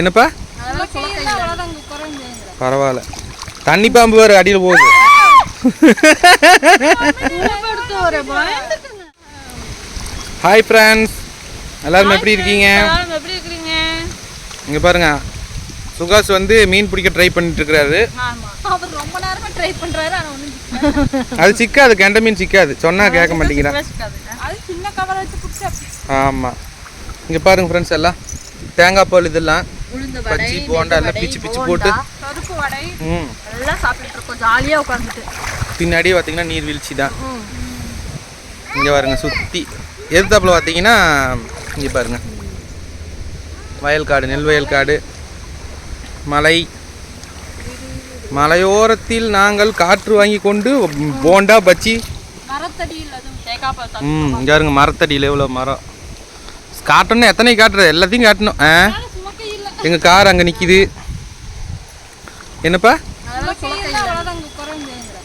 என்னப்பா? பரவாயில்ல. தண்ணி பாம்பு வேறு அடியில் போகுது. ஹாய் ஃப்ரெண்ட்ஸ் எல்லாரும் எப்படி இருக்கீங்க? இங்கே பாருங்க. சுகாஷ் வந்து மீன் பிடிக்க ட்ரை பண்ணிட்டு இருக்கிறாரு. ட்ரை அது சிக்காது கெண்ட மீன் சிக்காது. சொன்னா கேட்க மாட்டேங்கிறான். ஆமாம் இங்கே பாருங்க ஃப்ரெண்ட்ஸ் எல்லாம். தேங்காய் பால் இதெல்லாம் பஜ்ஜி போண்டா எல்லாம் பிச்சு பிச்சு போட்டு. ம். எல்லாம் சாப்பிட்டுட்டு இருக்கோம். ஜாலியா உட்காந்துட்டு பின்னாடியே பார்த்தீங்கன்னா நீர்வீழ்ச்சி தான். இங்கே பாருங்க சுற்றி எதிர்த்தாப்புல பார்த்தீங்கன்னா இங்கே பாருங்க. வயல்காடு நெல் வயல்காடு மலை. மலையோரத்தில் நாங்கள் காற்று வாங்கி கொண்டு போண்டா பச்சி ம் இங்கே பாருங்க மரத்தடியில் எவ்வளோ மரம். காட்டணும் எத்தனை காட்டுறது? எல்லாத்தையும் காட்டணும் ஆ? எங்கள் கார் அங்கே நிற்கிது என்னப்பா?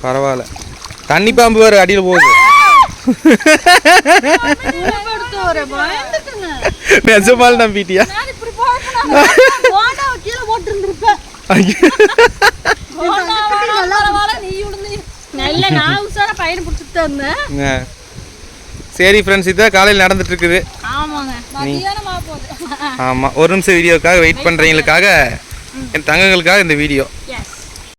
பரவாயில்ல. தண்ணி பாம்பு வேறு அடியில் போகுது. நிஜமால் நம்பிட்டியா. சரி ஃப்ரெண்ட்ஸ் இதான் காலையில் நடந்துட்டு இருக்குது. ஆமாம் ஒரு நிமிஷம் வீடியோக்காக வெயிட் பண்ணுறவங்களுக்காக என் தங்கங்களுக்காக இந்த வீடியோ